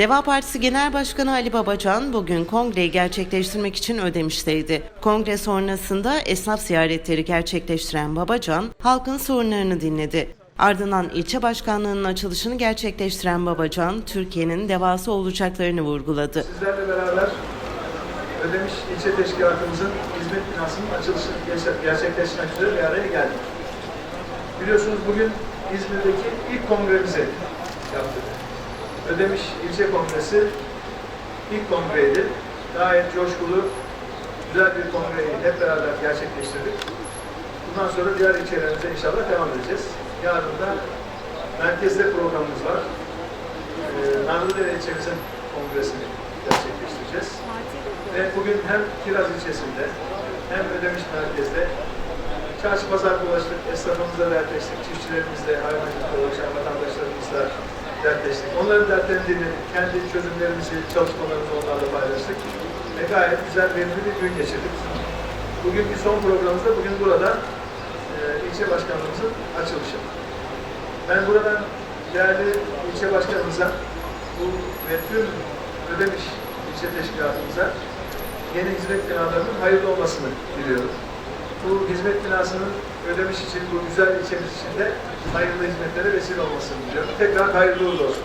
Deva Partisi Genel Başkanı Ali Babacan bugün kongreyi gerçekleştirmek için Ödemiş'teydi. Kongre sonrasında esnaf ziyaretleri gerçekleştiren Babacan halkın sorunlarını dinledi. Ardından ilçe başkanlığının açılışını gerçekleştiren Babacan, Türkiye'nin devası olacaklarını vurguladı. Sizlerle beraber Ödemiş İlçe Teşkilatımızın hizmet binasının açılışını gerçek- gerçekleştirmek üzere bir araya geldik. Biliyorsunuz bugün İzmir'deki ilk kongremizi yaptık. Ödemiş İlçe Kongresi ilk kongreydi. Gayet coşkulu, güzel bir kongreyi hep beraber gerçekleştirdik. Bundan sonra diğer ilçelerimize inşallah devam edeceğiz. Yarın da merkezde programımız var. Ee, Narlıdere ilçemizin kongresini gerçekleştireceğiz. Ve bugün hem Kiraz ilçesinde hem Ödemiş merkezde çarşı pazar dolaştık, esnafımızla dertleştik, çiftçilerimizle, hayvancılıkla uğraşan vatandaşlarımızla dertleştik. Onların dertlerini kendi çözümlerimizi, çalışmalarımızı onlarla paylaştık. Ve gayet güzel, verimli bir gün geçirdik. Bugün bir son programımızda, bugün burada e, ilçe başkanlığımızın açılışı. Ben buradan değerli ilçe başkanımıza bu ve tüm Ödemiş ilçe teşkilatımıza yeni hizmet binalarının hayırlı olmasını diliyorum. Bu hizmet binasının Ödemiş için, bu güzel ilçemiz için de hayırlı hizmetlere vesile olmasını diliyorum. Tekrar hayırlı uğurlu olsun.